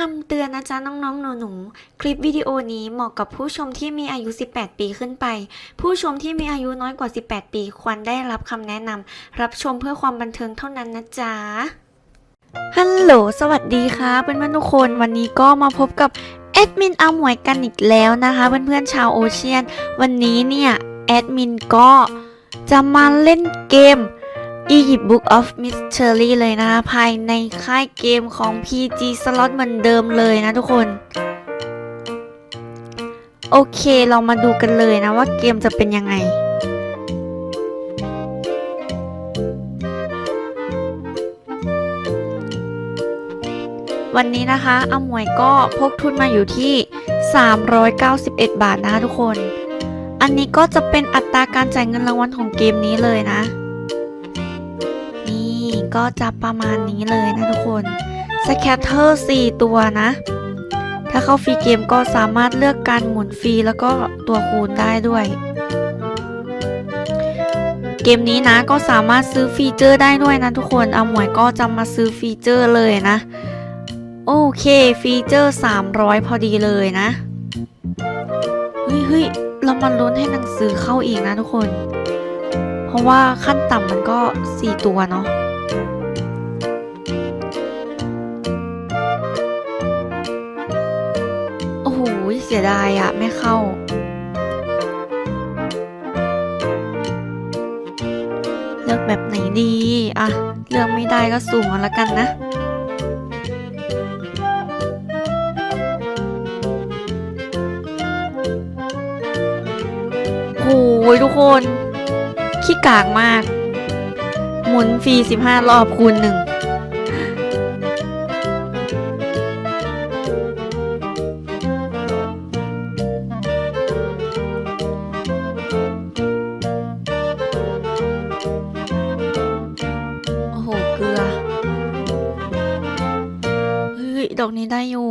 คำเตือนนะจ๊ะน้องๆ หนูๆ คลิปวิดีโอนี้เหมาะกับผู้ชมที่มีอายุ 18 ปีขึ้นไป ผู้ชมที่มีอายุน้อยกว่า 18 ปีควรได้รับคำแนะนำรับชมเพื่อความบันเทิงเท่านั้นนะจ๊ะฮัลโหล สวัสดีค่ะเพื่อนๆทุกคนวันนี้ก็มาพบกับแอดมินอาหมวยกันอีกแล้วนะคะเพื่อนๆชาวโอเชียน วันนี้เนี่ยแอดมินก็จะมาเล่นเกม Egypt Book of Mystery เลยนะคะ ภายในค่ายเกมของ PG Slot เหมือนเดิมเลยนะทุกคน โอเคเรามาดูกันเลยนะว่าเกมจะเป็นยังไงวันนี้นะคะอาหมวยก็พกทุนมาอยู่ที่ 391 บาทนะคะทุกคน อันนี้ก็จะเป็นอัตราการจ่ายเงินรางวัลของเกมนี้เลยนะ ก็จะประมาณนี้เลยนะทุกคนสแคตเตอร์4ตัวนะ ถ้าเข้าฟรีเกมก็สามารถเลือกการหมุนฟรีแล้วก็ตัวคูณได้ด้วย เกมนี้นะก็สามารถซื้อฟีเจอร์ได้ด้วยนะทุกคนเอาหมวยก็จะมาซื้อฟีเจอร์เลยนะ โอเคฟีเจอร์ 300 พอดีเลยนะ เฮ้ยเฮ้ยเรามาลุ้นให้หนังสือเข้าอีกนะทุกคน เพราะว่าขั้นต่ำมันก็ 4 ตัวเนาะ สียดายอะไม่เข้า เลือกแบบไหนดีอะเลือกไม่ได้ก็สุ่มเอาละกันนะ โอ้โหทุกคน ขี้กากมาก หมุนฟรี 15 รอบคูณหนึ่ง ดอกนี้ได้อยู่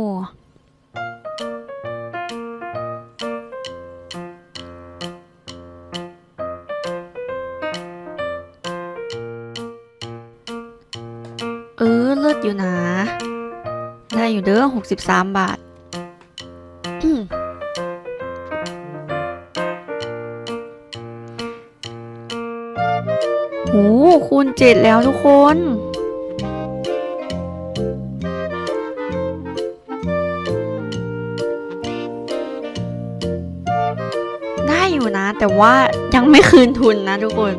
เออเลิศอยู่นะ ได้อยู่เด้อ63บาทอืมโหคูณเจ็ดแล้วทุกคน ได้อยู่นะ แต่ว่ายังไม่คืนทุนนะทุกคน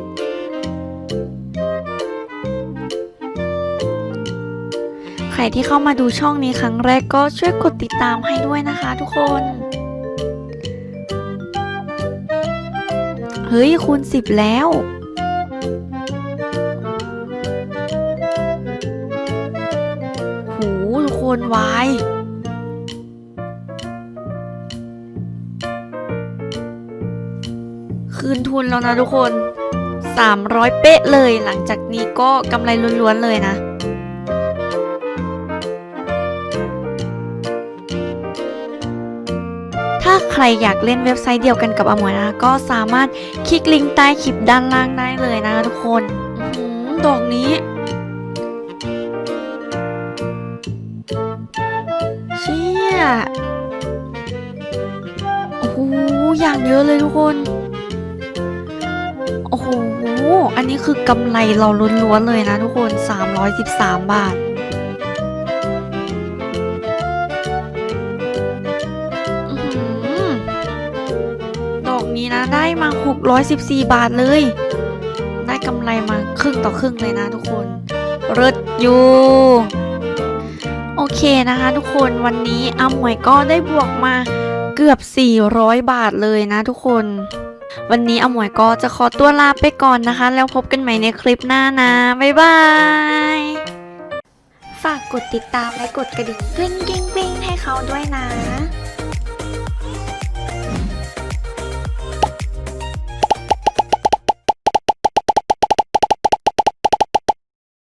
ใครที่เข้ามาดูช่องนี้ครั้งแรกก็ช่วยกดติดตามให้ด้วยนะคะทุกคน เฮ้ยคูณสิบแล้วโหทุกคนวาย คืนทุนแล้วนะทุกคน 300 เป๊ะเลยหลังจากนี้ก็กำไรล้วนๆเลยนะถ้าใครอยากเล่นเว็บไซต์เดียวกันกับอมวยนะ ก็สามารถคลิกลิงก์ใต้คลิปด้านล่างได้เลยนะทุกคนอื้อหือดอกนี้ เชี่ย โอ้โหอย่างเยอะเลยทุกคน โอ้โห อันนี้คือกำไรเราล้วนๆเลยนะทุกคน 313 บาทอดอกนี้นะได้มา 614 บาทเลย ได้กำไรมาครึ่งต่อครึ่งเลยนะทุกคนเลิศอยู่โอเคนะคะทุกคนวันนี้อาหมวยก็ได้บวกมาเกือบ 400 บาทเลยนะทุกคน วันนี้อมวยก็จะขอตัวลาไปก่อนนะคะ แล้วพบกันใหม่ในคลิปหน้านะ บ๊ายบาย ฝากกดติดตามและกดกระดิ่งกริ๊งกริ๊งกริ๊งให้เขาด้วยนะ